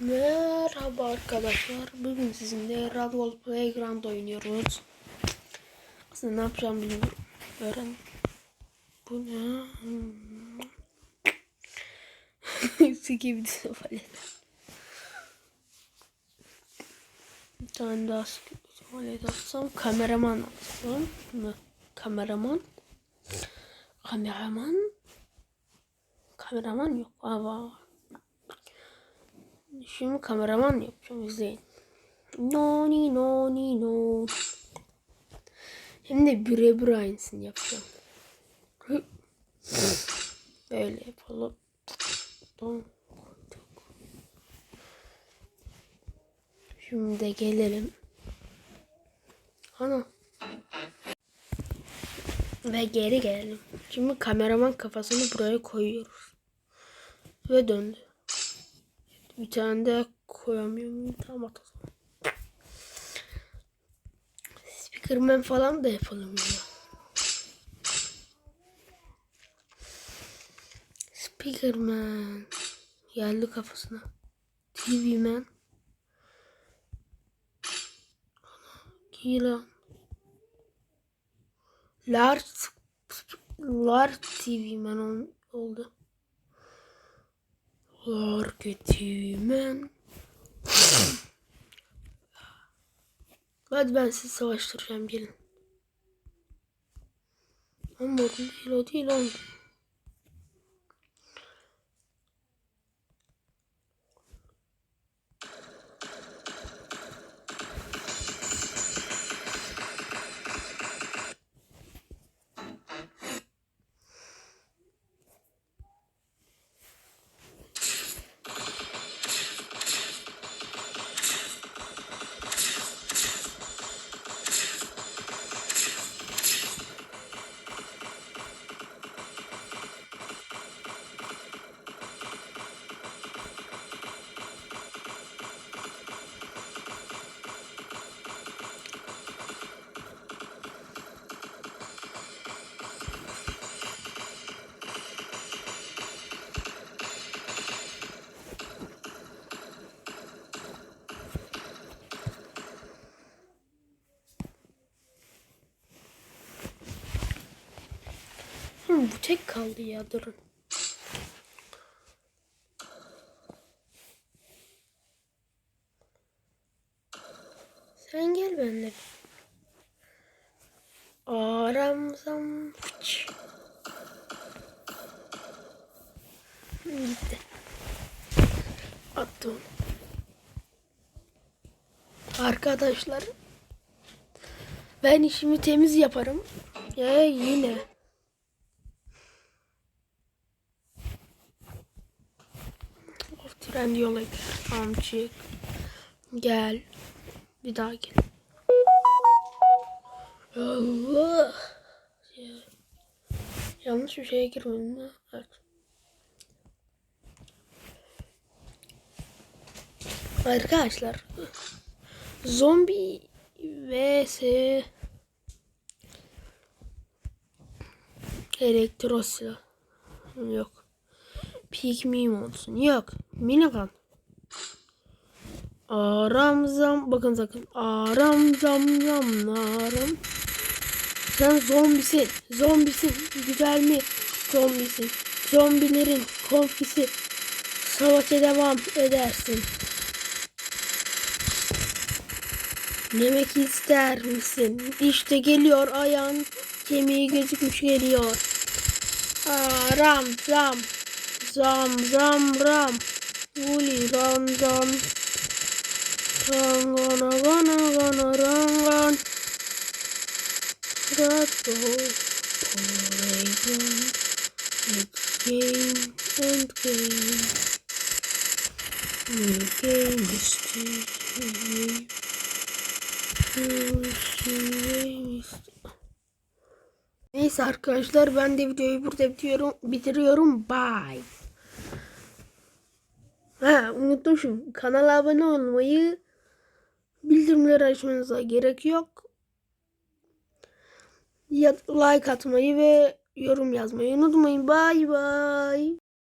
Merhaba arkadaşlar. Bugün sizinle Radwall Playground oynuyoruz. Aslında ne yapacağım bilmiyorum. Öğren. Bu ne? Hmm. Siki bir tuvalet. Bir tane daha siki tuvalet atsam. Kameraman atsam? Kameraman. Kameraman. Kameraman yok. Aa. Şimdi kameraman yapacağım izleyin. No ni no. Hem de birebir aynısını yapacağım. Böyle yapalım. Şimdi de gelelim. Ana. Ve geri gelelim. Şimdi kameraman kafasını buraya koyuyoruz. Ve döndü. Bir tane de koyamıyor? Tamam at o zaman. Speakerman falan da yapalım ya. Speakerman. Geldi kafasına. TV man. Gilan. Large Large TV man ol- oldu. Marketing. Hadi ben sizi savaştıracağım gelin. Ama o değil o değil o. Hı, bu tek kaldı ya durun. Sen gel benimle. Aramzam Gitti. Attı onu. Arkadaşlar ben işimi temiz yaparım. Ya yine. Of tren yola. Tamam çık. Gel. Bir daha gel. Allah. Ya. Yanlış bir şeye girmedim mi? Evet. Arkadaşlar. Zombi vs elektro. Yok. Mi olsun? Yok. Minigun. Aram zam. Bakın sakın. Aram zam zam naram. Sen zombisin. Zombisin. Güzel mi? Zombisin. Zombilerin konfisi. Savaşa devam edersin. Yemek ister misin? İşte geliyor ayağın kemiği gözükmüş geliyor. Aram zam. Zam zam ram. Uli ram zam. Ram gana gana gana ram gan. Rat go. Playground. It's game and game. New game is to Neyse arkadaşlar ben de videoyu burada bitiriyorum. Bye. Ha unutmuşum. Kanala abone olmayı bildirimleri açmanıza gerek yok. Ya, like atmayı ve yorum yazmayı unutmayın. Bye bye.